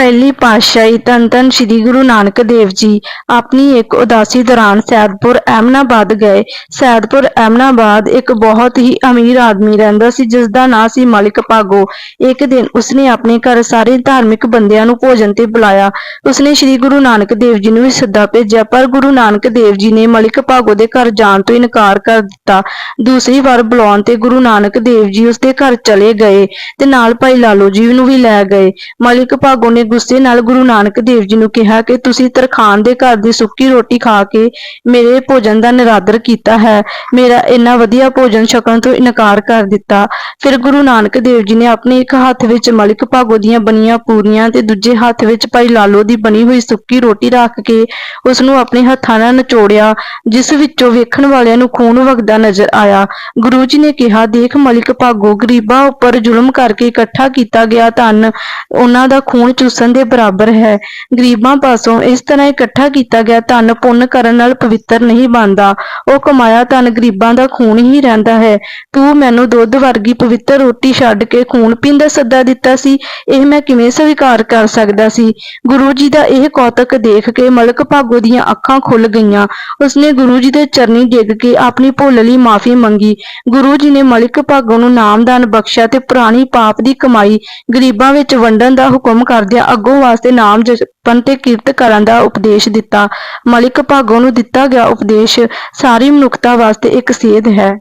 ਪਹਿਲੀ ਪਾਤਸ਼ਾਹੀ ਧੰਨ ਧੰਨ ਸ੍ਰੀ ਗੁਰੂ ਨਾਨਕ ਦੇਵ ਜੀ ਆਪਣੀ ਇੱਕ ਉਦਾਸੀ ਦੌਰਾਨ ਸੈਦਪੁਰ ਅਹਿਮਨਾਬਾਦ ਗਏ। ਸੈਦਪੁਰ ਅਹਿਮਨਾਬਾਦ ਇੱਕ ਬਹੁਤ ਹੀ ਅਮੀਰ ਆਦਮੀ ਰਹਿੰਦਾ ਸੀ ਜਿਸ ਦਾ ਨਾਂ ਸੀ ਮਲਿਕ ਭਾਗੋ। ਇੱਕ ਦਿਨ ਉਸਨੇ ਆਪਣੇ ਘਰ ਸਾਰੇ ਧਾਰਮਿਕ ਬੰਦਿਆਂ ਨੂੰ ਭੋਜਨ ਤੇ ਬੁਲਾਇਆ। ਉਸਨੇ ਸ੍ਰੀ ਗੁਰੂ ਨਾਨਕ ਦੇਵ ਜੀ ਨੂੰ ਵੀ ਸੱਦਾ ਭੇਜਿਆ, ਪਰ ਗੁਰੂ ਨਾਨਕ ਦੇਵ ਜੀ ਨੇ ਮਲਿਕ ਭਾਗੋ ਦੇ ਘਰ ਜਾਣ ਤੋਂ ਇਨਕਾਰ ਕਰ ਦਿੱਤਾ। ਦੂਸਰੀ ਵਾਰ ਬੁਲਾਉਣ ਤੇ ਗੁਰੂ ਨਾਨਕ ਦੇਵ ਜੀ ਉਸਦੇ ਘਰ ਚਲੇ ਗਏ ਤੇ ਨਾਲ ਭਾਈ ਲਾਲੋ ਜੀ ਨੂੰ ਵੀ ਲੈ ਗਏ। ਮਲਿਕ ਭਾਗੋ ਨੇ ਗੁੱਸੇ ਨਾਲ ਗੁਰੂ ਨਾਨਕ ਦੇਵ ਜੀ ਨੂੰ ਕਿਹਾ ਕਿ ਤੁਸੀਂ ਤਰਖਾਨ ਦੇ ਘਰ ਦੀ ਸੁੱਕੀ ਰੋਟੀ ਖਾ ਕੇ ਮੇਰੇ ਭੋਜਨ ਦਾ ਨਿਰਾਦਰ ਕੀਤਾ ਹੈ। ਮੇਰਾ ਇੰਨਾ ਵਧੀਆ ਭੋਜਨ ਛਕਣ ਤੋਂ ਇਨਕਾਰ ਕਰ ਦਿੱਤਾ। ਫਿਰ ਗੁਰੂ ਨਾਨਕ ਦੇਵ ਜੀ ਨੇ ਆਪਣੇ ਇੱਕ ਹੱਥ ਵਿੱਚ ਮਲਿਕ ਭਾਗੋ ਦੀਆਂ ਬਣੀਆਂ ਪੂਰੀਆਂ ਤੇ ਦੂਜੇ ਹੱਥ ਵਿੱਚ ਭਾਈ ਲਾਲੋ ਦੀ ਬਣੀ ਹੋਈ ਸੁੱਕੀ ਰੋਟੀ ਰੱਖ ਕੇ ਉਸ ਨੂੰ ਆਪਣੇ ਹੱਥਾਂ ਨਾਲ ਨਚੋੜਿਆ, ਜਿਸ ਵਿੱਚੋਂ ਵੇਖਣ ਵਾਲਿਆਂ ਨੂੰ ਖੂਨ ਵਗਦਾ ਨਜ਼ਰ ਆਇਆ। ਗੁਰੂ ਜੀ ਨੇ ਕਿਹਾ, ਦੇਖ ਮਲਿਕ ਭਾਗੋ, ਗਰੀਬਾਂ ਉੱਪਰ ਜ਼ੁਲਮ ਕਰਕੇ ਇਕੱਠਾ ਕੀਤਾ ਗਿਆ ਧਨ, ਉਹਨਾਂ ਦਾ ਖੂਨ ਚੂਸਣ ਦੇ ਬਰਾਬਰ ਹੈ। ਗਰੀਬਾਂ ਪਾਸੋਂ ਇਸ ਤਰ੍ਹਾਂ ਇਕੱਠਾ ਕੀਤਾ ਗਿਆ ਧਨ ਪੁੰਨ ਕਰਨ ਨਾਲ ਪਵਿੱਤਰ ਨਹੀਂ ਬਣਦਾ। ਉਹ ਕਮਾਇਆ ਧਨ ਗਰੀਬਾਂ ਦਾ ਖੂਨ ਹੀ ਰਹਿੰਦਾ ਹੈ। ਤੂੰ ਮੈਨੂੰ ਦੁੱਧ ਵਰਗੀ ਪਵਿੱਤਰ ਰੋਟੀ ਛੱਡ ਕੇ ਖੂਨ ਪੀਣ ਦਾ ਸੱਦਾ ਦਿੱਤਾ ਸੀ। ਇਹ ਮੈਂ ਕਿਵੇਂ ਸਵੀਕਾਰ ਕਰ ਸਕਦਾ ਸੀ? ਗੁਰੂ ਜੀ ਦਾ ਇਹ ਕੌਤਕ ਦੇਖ ਕੇ ਮਲਕ ਭਾਗੋ ਦੀਆਂ ਅੱਖਾਂ ਖੁੱਲ ਗਈਆਂ। ਉਸਨੇ ਗੁਰੂ ਜੀ ਦੇ ਚਰਨੀ ਡਿੱਗ ਕੇ ਆਪਣੀ ਭੁੱਲ ਲਈ ਮਾਫੀ ਮੰਗੀ। ਗੁਰੂ ਜੀ ਨੇ ਮਲਿਕ ਭਾਗੋ ਨੂੰ ਨਾਮਦਾਨ ਬਖਸ਼ਿਆ ਤੇ ਪੁਰਾਣੀ ਪਾਪ ਦੀ ਕਮਾਈ ਗਰੀਬਾਂ ਵਿੱਚ ਵੰਡਣ ਦਾ ਹੁਕਮ ਕਰਦਿਆਂ ਅੱਗੋਂ ਵਾਸਤੇ ਨਾਮ ਜਪਣ ਤੇ ਕਿਰਤ ਕਰਨ ਦਾ ਉਪਦੇਸ਼ ਦਿੱਤਾ। ਮਲਿਕ ਭਾਗੋ ਨੂੰ ਦਿੱਤਾ ਗਿਆ ਉਪਦੇਸ਼ ਸਾਰੀ ਮਨੁੱਖਤਾ ਵਾਸਤੇ ਇੱਕ ਸੇਧ ਹੈ।